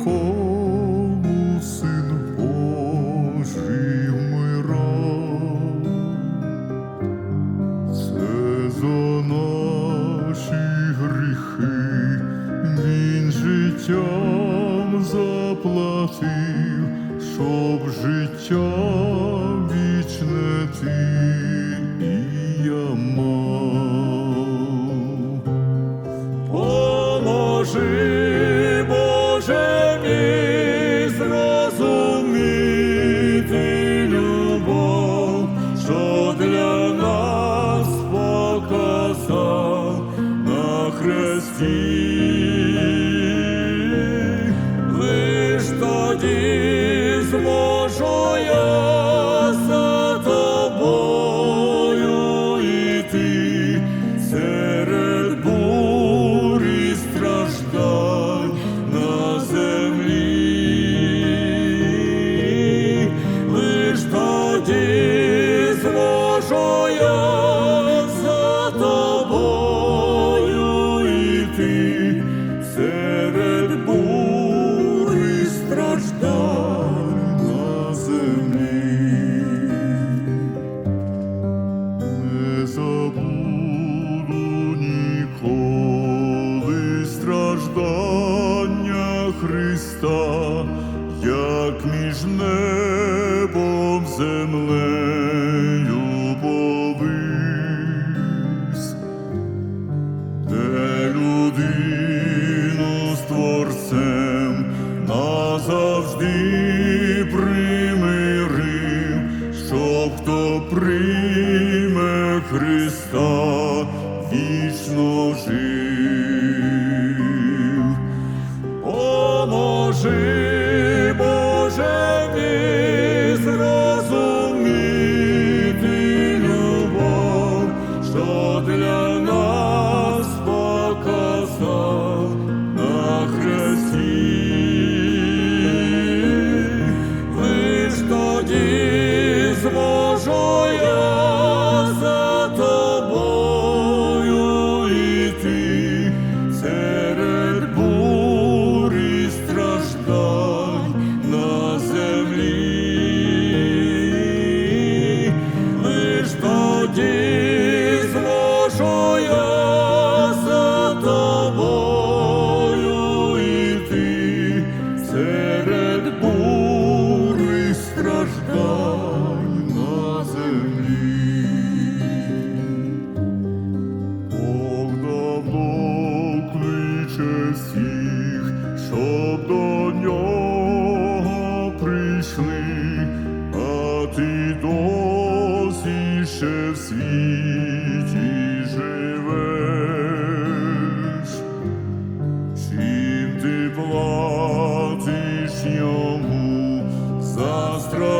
якому Син Божий вмирав? Це за наші гріхи він життям заплатив, щоб життя вічне ти і я мав. Поможи, Зрозуміти любов, що для нас показав на хресті. Землею повис, де людину з творцем назавжди примирив, щоб хто прийме Христа вічно жив. Поможи, всіх, щоб до нього прийшли, а ти досі ще в світі живеш. Чим ти платиш йому за страждання